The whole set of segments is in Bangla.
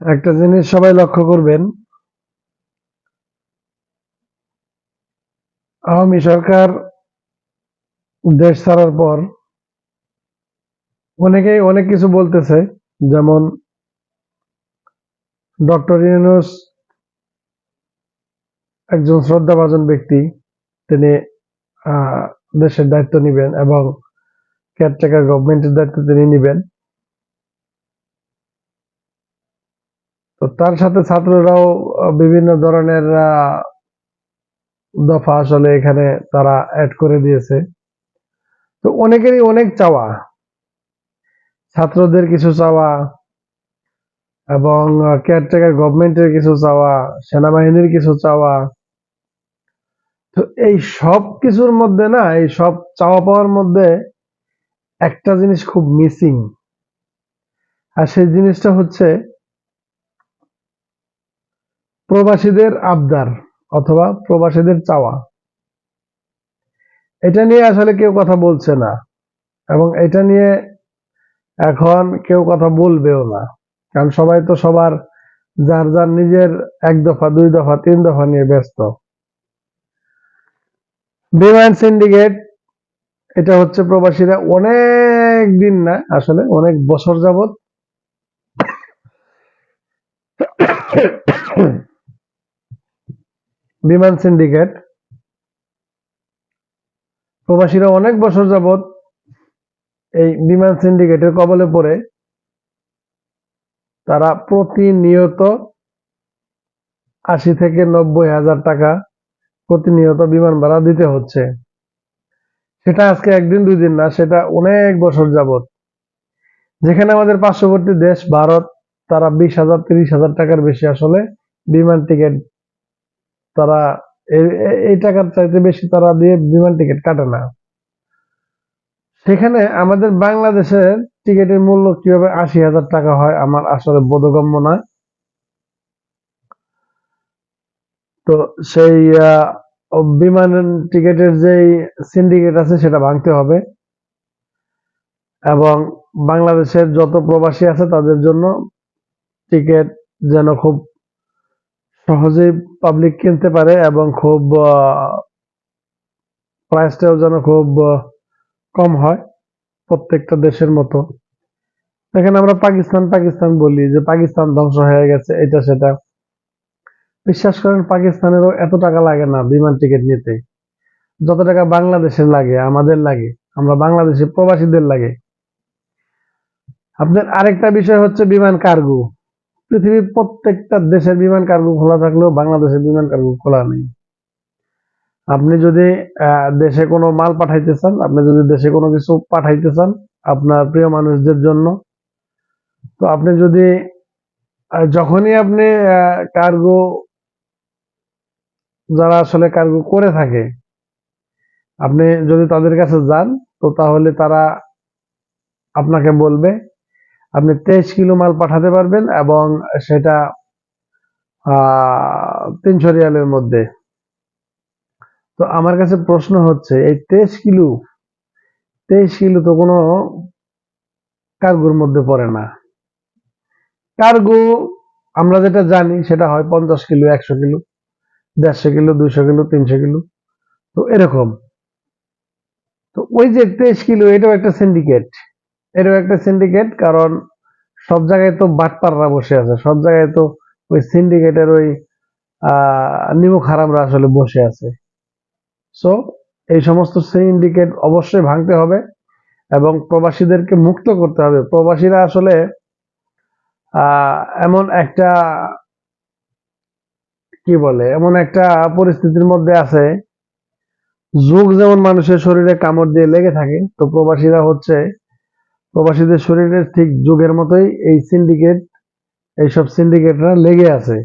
একটা জিনিস সবাই লক্ষ্য করবেন। আওয়ামী সরকার দেশ ছাড়ার পর অনেকেই অনেক কিছু বলতেছে, যেমন ডক্টর ইউনুস একজন শ্রদ্ধাভাজন ব্যক্তি, তিনি দেশের দায়িত্ব নেবেন এবং কেয়ারটেকার গভর্নমেন্টের দায়িত্ব তিনি নেবেন। তো তার সাথে ছাত্ররাও বিভিন্ন ধরনের দফা আসলে এখানে তারা অ্যাড করে দিয়েছে। তো অনেকেরই অনেক চাওয়া। ছাত্রদের কিছু চাওয়া এবং কেয়ারটেকার গভর্নমেন্টের কিছু চাওয়া, সেনাবাহিনীর কিছু চাওয়া। তো এই সব কিছুর মধ্যে না, এই সব চাওয়া পাওয়ার মধ্যে একটা জিনিস খুব মিসিং আর সেই জিনিসটা হচ্ছে প্রবাসীদের আবদার অথবা প্রবাসীদের চাওয়া। এটা নিয়ে আসলে কেউ কথা বলছে না এবং এটা নিয়ে এখন কেউ কথা বলবেও না। কারণ সবাই তো সবার যার যার নিজের এক দফা, দুই দফা, তিন দফা নিয়ে ব্যস্ত। বিমান সিন্ডিকেট এটা হচ্ছে প্রবাসীরা অনেক দিন না, আসলে অনেক বছর যাবৎ। বিমান সিন্ডিকেট। প্রবাসীরা অনেক বছর যাবৎ এই বিমান সিন্ডিকেটের কবলে পড়ে। তারা প্রতিনিয়ত আশি থেকে নব্বই হাজার টাকা প্রতিনিয়ত বিমান ভাড়া দিতে হচ্ছে। সেটা আজকে একদিন দুই দিন না, সেটা অনেক বছর যাবত যেখানে আমাদের পার্শ্ববর্তী দেশ, ভারত, তারা বিশ হাজার, তিরিশ হাজার টাকার বেশি আসলে বিমান টিকিট তারা এই- টাকার চাইতে বেশি তারা দিয়ে বিমান টিকিট কাটে না। সেখানে আমাদের বাংলাদেশের টিকিটের মূল্য কীভাবে আশি হাজার টাকা হয় আমার আসলে বোধগম্য না। তো সেই বিমান টিকিটের যে সিন্ডিকেট আছে সেটা ভাঙতে হবে। এবং বাংলাদেশের যত প্রবাসী আছে তাদের জন্য টিকিট যেন খুব সহজেই পাবলিক কিনতে পারে এবং খুব প্রাইসটাও যেন খুব কম হয় প্রত্যেকটা দেশের মতো। দেখেন আমরা পাকিস্তান পাকিস্তান বলি যে পাকিস্তান ধ্বংস হয়ে গেছে, এটা, সেটা। বিশ্বাস করেন, পাকিস্তানেরও এত টাকা লাগে না বিমান টিকিট নিতে। যত টাকা বাংলাদেশের লাগে, আমাদের লাগে, আমরা বাংলাদেশে প্রবাসীদের লাগে। আপনার আরেকটা বিষয় হচ্ছে বিমান কার্গো। পৃথিবীর প্রত্যেকটা দেশের বিমান কার্গো খোলা থাকলেও বাংলাদেশের বিমান কার্গো খোলা নেই। আপনি যদি দেশে কোনো মাল পাঠাইতে চান, আপনি যদি দেশে কোনো কিছু পাঠাইতে চান, আপনার প্রিয় মানুষদের জন্য, তো আপনি যদি যখনই আপনি কার্গো যারা আসলে কার্গো করে থাকে, আপনি যদি তাদের কাছে যান, তো তাহলে তারা আপনাকে বলবে, আপনি তেইশ কিলো মাল পাঠাতে পারবেন এবং সেটা তিনশো রিয়ালের মধ্যে। তো আমার কাছে প্রশ্ন হচ্ছে, এই তেইশ কিলো তেইশ কিলো তো কোনো কার্গোর মধ্যে পড়ে না। কার্গো, আমরা যেটা জানি, সেটা হয় পঞ্চাশ কিলো, একশো কিলো। দেড়শো কিলো, দুইশো কিলো, তিনশো কিলো। তো এরকম। তো ওই যে তেইশ কিলো, এটাও একটা সিন্ডিকেট এটাও একটা সিন্ডিকেট কারণ সব জায়গায় তো বাটপাররা বসে আছে। সব জায়গায় তো ওই সিন্ডিকেটের ওই নিমুখ হারামরা আসলে বসে আছে। সো এই সমস্ত সিন্ডিকেট অবশ্যই ভাঙতে হবে এবং প্রবাসীদেরকে মুক্ত করতে হবে। প্রবাসীরা আসলে এমন একটা কি বলে, এমন একটা পরিস্থিতির মধ্যে আছে। যোগ যেমন মানুষের শরীরে কামড় দিয়ে লেগে থাকে, তো প্রবাসীরা হচ্ছে, প্রবাসীদের শরীরে ঠিক যুগের মতোই এই সিন্ডিকেট এইসব সিন্ডিকেটরা লেগে আছে।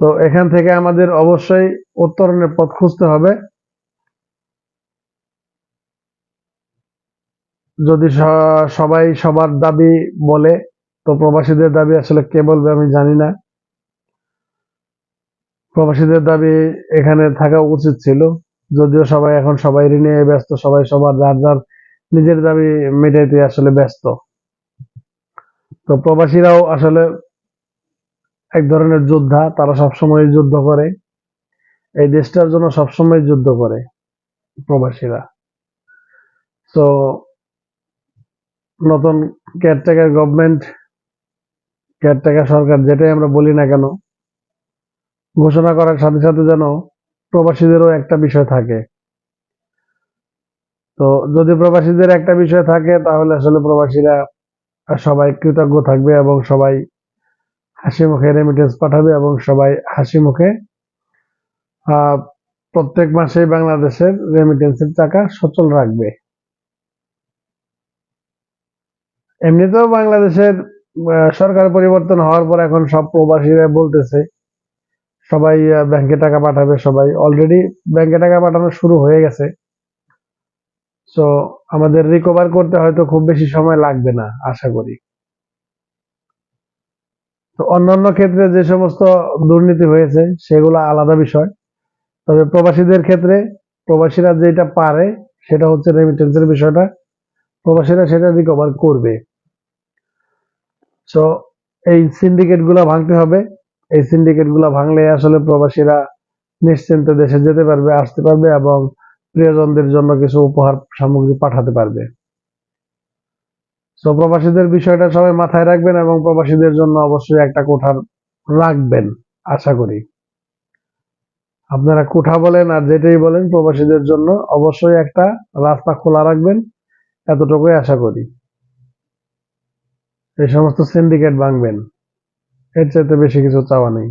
তো এখান থেকে আমাদের অবশ্যই উত্তরণের পথ খুঁজতে হবে। যদি সবাই সবার দাবি বলে, তো প্রবাসীদের দাবি আসলে কে বলবে আমি জানি না। প্রবাসীদের দাবি এখানে থাকা উচিত ছিল। যদিও সবাই এখন সবাই নিয়ে ব্যস্ত, সবাই সবার যার যার নিজের দাবি মেটাইতে আসলে ব্যস্ত। তো প্রবাসীরাও আসলে এক ধরনের যোদ্ধা, তারা সবসময় যুদ্ধ করে। এই দেশটার জন্য সবসময় যুদ্ধ করে প্রবাসীরা। তো নতুন কেয়ারটেকার গভর্নমেন্ট কেয়ারটেকার সরকার, যেটাই আমরা বলি না কেন ঘোষণা করার সাথে সাথে যেন প্রবাসীদেরও একটা বিষয় থাকে। তো যদি প্রবাসীদের একটা বিষয় থাকে, তাহলে আসলে প্রবাসীরা সবাই কৃতজ্ঞ থাকবে এবং সবাই হাসি মুখে রেমিটেন্স পাঠাবে এবং সবাই হাসি মুখে প্রত্যেক মাসে বাংলাদেশের রেমিটেন্সের টাকা সচল রাখবে। এমনিতেও বাংলাদেশের সরকার পরিবর্তন হওয়ার পর এখন সব প্রবাসীরা বলতেছে সবাই ব্যাংকে টাকা পাঠাবে, সবাই অলরেডি ব্যাংকে টাকা পাঠানো শুরু হয়ে গেছে। সো আমাদের রিকভার করতে হয়তো খুব বেশি সময় লাগবে না, আশা করি। তো অন্যান্য ক্ষেত্রে যে সমস্ত দুর্নীতি হয়েছে, সেগুলো আলাদা বিষয়। তবে প্রবাসীদের ক্ষেত্রে, প্রবাসীরা যেটা পারে, সেটা হচ্ছে রেমিটেন্সের বিষয়টা। প্রবাসীরা সেটা রিকভার করবে। সো এই সিন্ডিকেটগুলা ভাঙতে হবে। এই সিন্ডিকেটগুলা ভাঙলে আসলে প্রবাসীরা নিশ্চিন্তে দেশে যেতে পারবে, আসতে পারবে এবং প্রিয়জনদের জন্য কিছু উপহার সামগ্রী পাঠাতে পারবে। তো প্রবাসীদের বিষয়টা সবাই মাথায় রাখবেন এবং প্রবাসীদের জন্য অবশ্যই একটা কোঠার রাখবেন, আশা করি। আপনারা কোঠা বলেন আর যেটাই বলেন, প্রবাসীদের জন্য অবশ্যই একটা রাস্তা খোলা রাখবেন, এতটুকুই আশা করি। এই সমস্ত সিন্ডিকেট ভাঙবেন। এর চাইতে বেশি কিছু চাওয়া নেই।